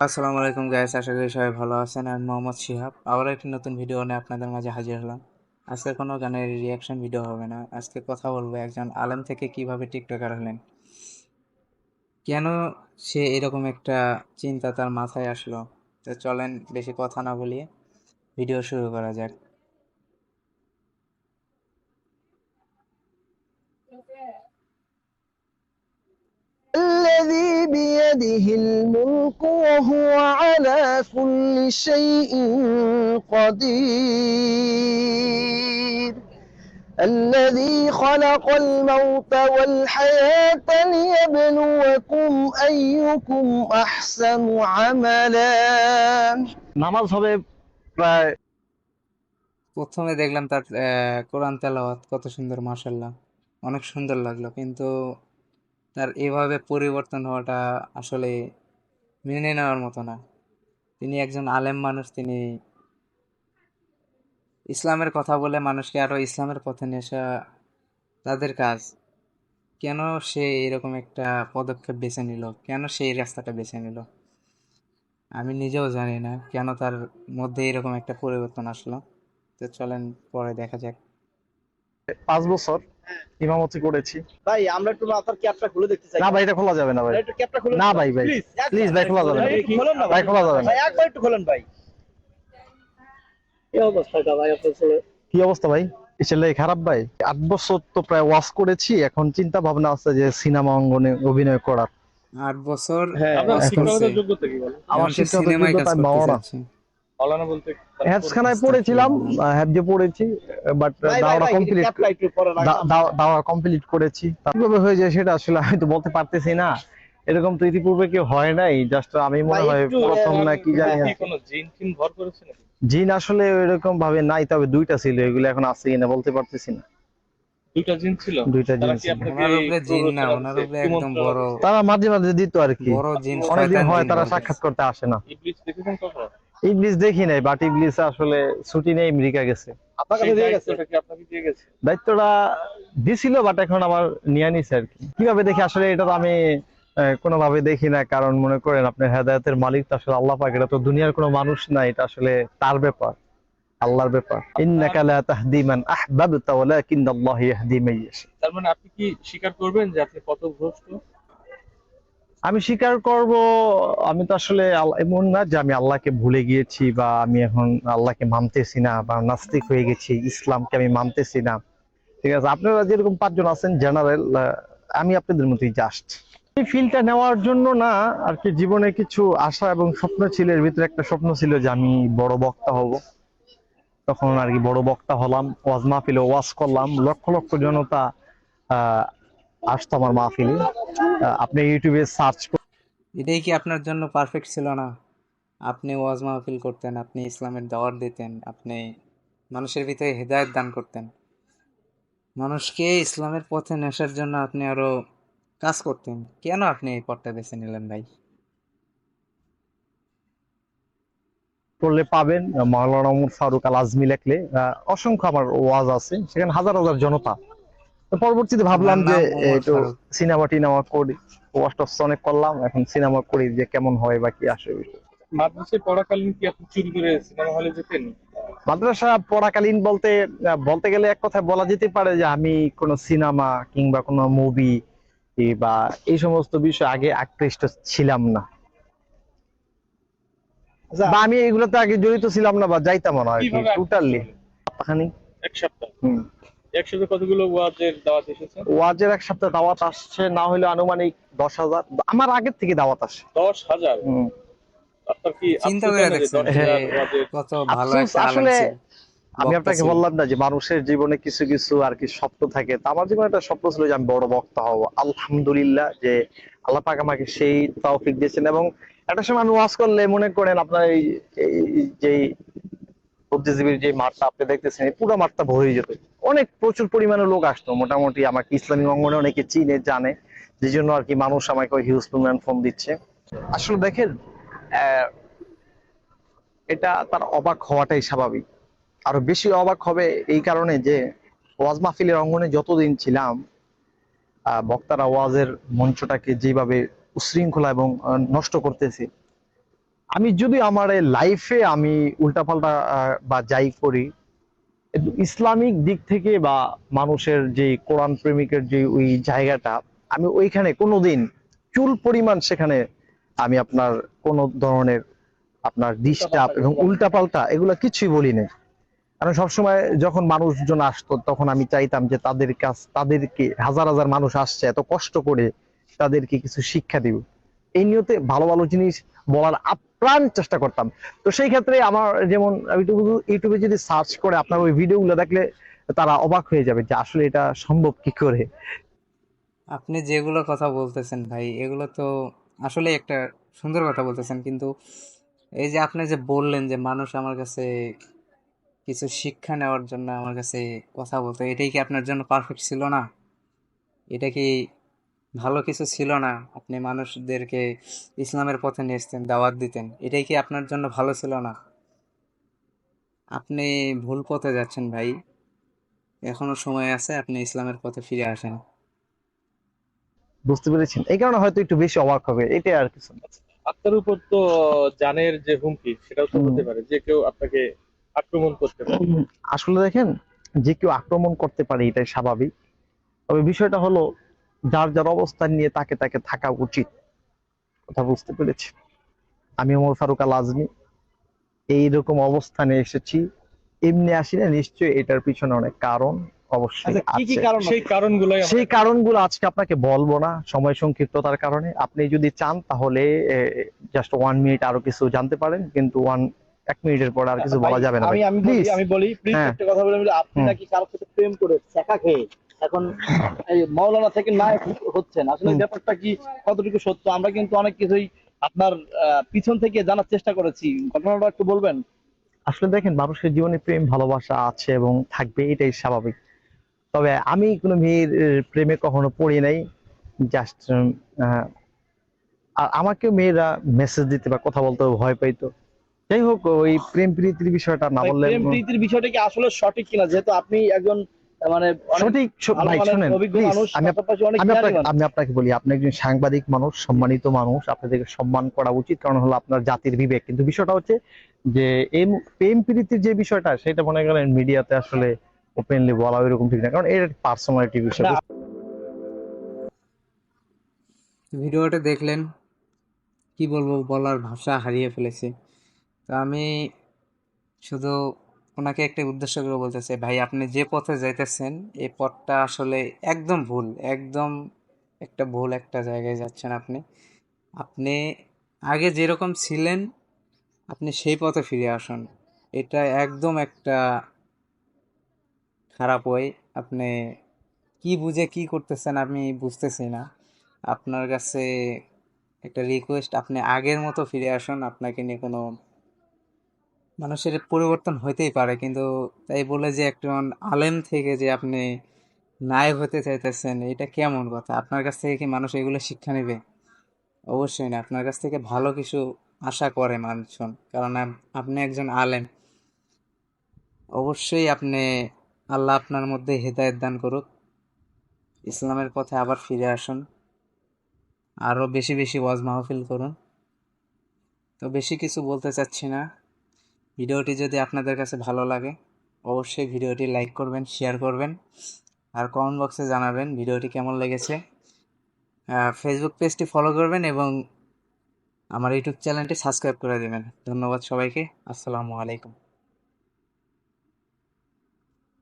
আসসালামু আলাইকুম গাইস আশা করি সবাই ভালো আছেন। আমি মোহাম্মদ শিহাব। আবার একটি নতুন ভিডিও নিয়ে আপনাদের মাঝে হাজির হলাম। আজকে কোনো গানের রিয়াকশন ভিডিও হবে না। আজকে কথা বলব একজন আলেম থেকে কীভাবে টিকটকার হলেন। কেন সে এরকম একটা চিন্তা তার মাথায় আসলো? তো চলেন, বেশি কথা না বলিয়ে ভিডিও শুরু করা যাক। الذي بيده الملك وهو على كل شيء قدير الذي خلق الموت والحياة ليبلوكم أيكم أحسن عملا নামাজ হবে প্রায় প্রথমে দেখলাম তার আহ, কোরআন তেলাওয়াত কত সুন্দর মাশাল্লাহ অনেক সুন্দর লাগলো কিন্তু তার এভাবে পরিবর্তন হওয়াটা আসলে মেনে নেওয়ার মতো না। তিনি একজন আলেম মানুষ, তিনি ইসলামের কথা বলে মানুষকে আরও ইসলামের পথে আসা তাদের কাজ। কেন সে এরকম একটা পদক্ষেপ বেছে নিল? কেন সে এই রাস্তাটা বেছে নিল? আমি নিজেও জানি না কেন তার মধ্যে এরকম একটা পরিবর্তন আসলো। তো চলেন পরে দেখা যাক। পাঁচ বছর ইমামতি করেছি। ভাই আমরা একটু মাথার ক্যাপটা খুলে দেখতে চাই। না ভাই এটা খোলা যাবে না ভাই। একটু ক্যাপটা খুলে না ভাই ভাই। প্লিজ ভাই খোলা যাবে না। খোলেন না ভাই। খোলা যাবে না। ভাই একবার একটু খোলেন ভাই। এই অবস্থাটা ভাই আপনার ছেলে? কি অবস্থা ভাই? ছেলে খারাপ ভাই? আট বছর তো প্রায় ওয়াশ করেছি এখন চিন্তা ভাবনা আছে যে সিনেমা অঙ্গনে অভিনয় করার। আট বছর হ্যাঁ, আপনার করছে। যোগ্যতা কি বলেন আমার শিক্ষাগত যোগ্যতা করতে বাবা বলতে পড়েছিলাম পড়েছি বাট দাওরা কমপ্লিট করেছি। কীভাবে হয়ে যায় সেটা আসলে আমি তো বলতে পারতেছি না। এরকম তো ইতিপূর্বে হয় নাই জাস্ট আমি মনে হয় প্রথম না কি জানি জিন টিন ভর করেছে নাকি? জিন আসলে ওইরকম ভাবে নাই তবে দুইটা ছিল এগুলো এখন আছে কিনা বলতে পারতেছি না। দুইটা জিন ছিল? দুইটা তারা জিন কি ছিল। আপনাকে ওনার উপরে জিন না ওনার উপরে একদম বড় তারা মাঝে মাঝে দিত আর কি। বড় জিন অনেকদিন হয় তারা সাক্ষাৎ করতে আসে না। ইবলিস দেখেছেন কখনো? ইবলিস দেখি নাই বাট আসলে ছুটি নেই আমেরিকা গেছে। দায়িত্বটা গেছে? দিছিল বাট এখন আমার নিয়ে নিছে আর কি। কীভাবে দেখি? আসলে এটা তো আমি কোনোভাবে দেখি না কারণ মনে করেন আপনার হেদায়তের মালিক তো আসলে আল্লাহ পাক এটা তো দুনিয়ার কোনো মানুষ না এটা আসলে তার ব্যাপার আল্লাহর ব্যাপার। ইন্নাকা লা তাহদি মান আহবাবতা ওয়ালাকিন আল্লাহ ইয়াহদি মান ইয়াশা। তার মানে আপনি কি স্বীকার করবেন যে আপনি কত ভ্রষ্ট আমি স্বীকার করব, আমি তো আসলে এমন না যে আমি আল্লাহকে ভুলে গিয়েছি বা আমি এখন আল্লাহকে মানতেছি না বা নাস্তিক হয়ে গেছি, ইসলামকে আমি মানতেছি না। ঠিক আছে, আপনারা যেরকম পাঁচজন আছেন, জেনারেল আমি আপনাদের মতোই জাস্ট এই ফিল্ডটা নেওয়ার জন্য না আর কি জীবনে কিছু আশা এবং স্বপ্ন ছিল, এর ভিতরে একটা স্বপ্ন ছিল যে আমি বড় বক্তা হব। তখন আর কি বড় বক্তা হলাম, ওয়াজ মাহফিলে ওয়াজ করলাম, লক্ষ লক্ষ জনতা আসতো আমার মাহফিলে। আপনি ইউটিউবে সার্চ এটাই কি আপনার জন্য পারফেক্ট ছিল না? আপনি ওয়াজ মাহফিল করতেন আপনি ইসলামের দাওয়াত দিতেন আপনি মানুষের ভিতরে হেদায়েত দান করতেন। মানুষকে ইসলামের পথে নেশার জন্য আপনি আরও কাজ করতেন। কেন আপনি এই পথটা বেছে নিলেন ভাই? করলে পাবেন মাওলানা ফারুক আল আজমি লেখলে অসংখ্য আমার ওয়াজ আছে সেখানে হাজার হাজার জনতা তো পরবর্তীতে ভাবলাম যে একটু সিনেমা টিনেমা করি। ওয়াস্ট অফ অনেক করলাম এখন সিনেমা করি যে কেমন হয় বা কি আসে মাদ্রাসায় পড়াকালীন কি আপনি চুরি করে সিনেমা হলে যেতেন? মাদ্রাসা পড়াকালীন বলতে বলতে গেলে এক কথায় বলা যেতে পারে যে আমি কোনো সিনেমা কিংবা কোনো মুভি বা এই সমস্ত বিষয় আগে আকৃষ্ট ছিলাম না। আচ্ছা, বা আমি এগুলোতে আগে জড়িত ছিলাম না বা যাইতাম না আর কি টোটালি এক সপ্তাহ। হুম কতগুলো ওয়াজের দাওয়াত এসেছে? ওয়াজের এক সপ্তাহ দাওয়াত আসছে না হলে আনুমানিক দশ হাজার। আমার আগের থেকে দাওয়াত আসে। দশ হাজার? হুম। আপনার কি চিন্তা আফসোস করে হয়। আসলে আমি আপনাকে বললাম না যে মানুষের জীবনে কিছু কিছু আর কি স্বপ্ন থাকে। তা আমার জীবনে একটা স্বপ্ন ছিল যে আমি বড় বক্তা হব। আলহামদুলিল্লাহ যে আল্লাহ পাক আমাকে সেই তৌফিক দিয়েছেন এবং একটা সময় আমি ওয়াজ করলে মনে করেন আপনার এই এই যে বুদ্ধিজীবীর যে মাঠটা আপনি দেখতেছেন এই পুরো মাঠটা ভরে যেত। অনেক প্রচুর পরিমাণে লোক আসতো। মোটামুটি আমাকে ইসলামী অঙ্গনে অনেকে চিনে, জানে। যে জন্য আর কি মানুষ আমাকে হিউজ পরিমাণ ফোন দিচ্ছে। আসলে দেখেন এটা তার অবাক হওয়াটাই স্বাভাবিক। আরও বেশি অবাক হবে এই কারণে যে ওয়াজ মাহফিলের অঙ্গনে যতদিন ছিলাম বক্তারা ওয়াজের মঞ্চটাকে যেভাবে উশৃঙ্খলা এবং নষ্ট করতেছে, আমি যদি আমার লাইফে আমি উল্টাপাল্টা বা যাই করি ইসলামিক দিক থেকে বা মানুষের যে কোরআন প্রেমিকের যে ওই জায়গাটা আমি ওইখানে কোনোদিন চুল পরিমাণ সেখানে আমি আপনার কোন ধরনের আপনার ডিস্টার্ব এবং উল্টাপাল্টা এগুলো কিছুই বলি নাই কারণ সবসময় যখন মানুষজন আসতো তখন আমি চাইতাম যে তাদের কাছ তাদেরকে হাজার হাজার মানুষ আসছে এত কষ্ট করে তাদেরকে কিছু শিক্ষা দিব। এই নিয়তে ভালো ভালো জিনিস বলার আপ্রাণ চেষ্টা করতাম। তো সেই ক্ষেত্রে আমার যেমন ইউটিউবে যদি সার্চ করে আপনার ওই ভিডিওগুলো দেখলে তারা অবাক হয়ে যাবে যে আসলে এটা সম্ভব কি করে? আপনি যেগুলো কথা বলতেছেন ভাই, এগুলো তো আসলে একটা সুন্দর কথা বলতেছেন। কিন্তু এই যে আপনি যে বললেন যে মানুষ আমার কাছে কিছু শিক্ষা নেওয়ার জন্য আমার কাছে কথা বলতো, এটাই কি আপনার জন্য পারফেক্ট ছিল না? এটা কি ভালো কিছু ছিল না। আপনি মানুষদেরকে ইসলামের পথে নিয়ে আসতেন দাওয়াত দিতেন। এটাই কি আপনার জন্য ভালো ছিল না? আপনি ভুল পথে যাচ্ছেন ভাই। এখনও সময় আছে আপনি ইসলামের পথে ফিরে আসেন। বুঝতে পেরেছেন এই কারণে হয়তো একটু বেশি অবাক হবে এটাই আর কিছু না। আপনার উপর তো জানের যে হুমকি সেটাও তো হতে পারে যে কেউ আপনাকে আক্রমণ করতে পারে। আসলে দেখেন যে কেউ আক্রমণ করতে পারে এটাই স্বাভাবিক। তবে বিষয়টা হলো যার যার অবস্থান নিয়ে তাকে তাকে থাকা উচিত। কথা বুঝতে পেরেছি? আমি ওমর ফারুক আল আজমি এইরকম অবস্থানে এসেছি। এমনি আসি না নিশ্চয়ই এটার পিছনে অনেক কারণ অবশ্যই আচ্ছা সেই কারণগুলো আজকে আপনাকে বলব না সময় সংক্ষিপ্ততার কারণে। আপনি যদি চান তাহলে জাস্ট ওয়ান মিনিট আরও কিছু জানতে পারেন কিন্তু ওয়ান এক মিনিটের পর আর কিছু বলা যাবে না আমি আমি বলি প্লিজ হ্যাঁ। একটা কথা বলে আপনি নাকি কারোর সাথে প্রেম করে শেখা খেয়ে এখন এই মাওলানা থেকে নায়ক হচ্ছেন। আসলে ব্যাপারটা কি কতটুকু সত্য? আমরা কিন্তু অনেক কিছুই আপনার পিছন থেকে জানার চেষ্টা করেছি। ঘটনাটা একটু বলবেন? আসলে দেখেন মানুষের জীবনে প্রেম ভালোবাসা আছে এবং থাকবে এটাই স্বাভাবিক। তবে আমি কোনো মেয়ের প্রেমে কখনো পড়ি নাই। জাস্ট আর আমাকে মেয়েরা মেসেজ দিতে বা কথা বলতে ভয় পাইতো। যাই হোক ওই প্রেম প্রীতির বিষয়টা না বললে প্রেম প্রীতির বিষয়টা কি আসলে সঠিক কিনা? যেহেতু আপনি একজন মানে সঠিক ভাই শুনেন আমি আপনাকে বলি আপনি একজন সাংবাদিক মানুষ সম্মানিত মানুষ আপনাদেরকে সম্মান করা উচিত কারণ হলো আপনার জাতির বিবেক। কিন্তু বিষয়টা হচ্ছে যে এই প্রেম প্রীতির যে বিষয়টা সেটা মনে করেন মিডিয়াতে আসলে ওপেনলি বলা এরকম ঠিক না কারণ এর পার্সোনালিটি বিষয় ভিডিওটা দেখলেন কি বলব বলার ভাষা হারিয়ে ফেলেছি। তো আমি শুধু ওনাকে একটা উদ্দেশ্য করে বলতেছে, ভাই, আপনি যে পথে যাইতেছেন এই পথটা আসলে একদম ভুল, একদম একটা ভুল একটা জায়গায় যাচ্ছেন আপনি। আপনি আগে যেরকম ছিলেন, আপনি সেই পথে ফিরে আসুন। এটা একদম একটা খারাপ ওই আপনি কি বুঝে কি করতেছেন আমি বুঝতেছি না। আপনার কাছে একটা রিকোয়েস্ট আপনি আগের মতো ফিরে আসুন, আপনাকে নিয়ে কোনো মানুষের পরিবর্তন হইতেই পারে। কিন্তু তাই বলে যে একজন আলেম থেকে যে আপনি নায়ক হতে চাইতেছেন, এটা কেমন কথা? আপনার কাছ থেকে কি মানুষ এগুলো শিক্ষা নেবে? অবশ্যই না। আপনার কাছ থেকে ভালো কিছু আশা করে মানুষজন। কারণ আপনি একজন আলেম। অবশ্যই আপনি আল্লাহ আপনার মধ্যে হেদায়েত দান করুক। ইসলামের পথে আবার ফিরে আসুন। আরও বেশি বেশি ওয়াজ মাহফিল করুন। তো বেশি কিছু বলতে চাচ্ছি না। ভিডিওটি যদি আপনাদের কাছে ভালো লাগে, অবশ্যই ভিডিওটি লাইক করবেন, শেয়ার করবেন আর কমেন্ট বক্সে জানাবেন ভিডিওটি কেমন লেগেছে। ফেসবুক পেজটি ফলো করবেন এবং আমার ইউটিউব চ্যানেলটি সাবস্ক্রাইব করে দেবেন। ধন্যবাদ সবাইকে। আসসালামু আলাইকুম।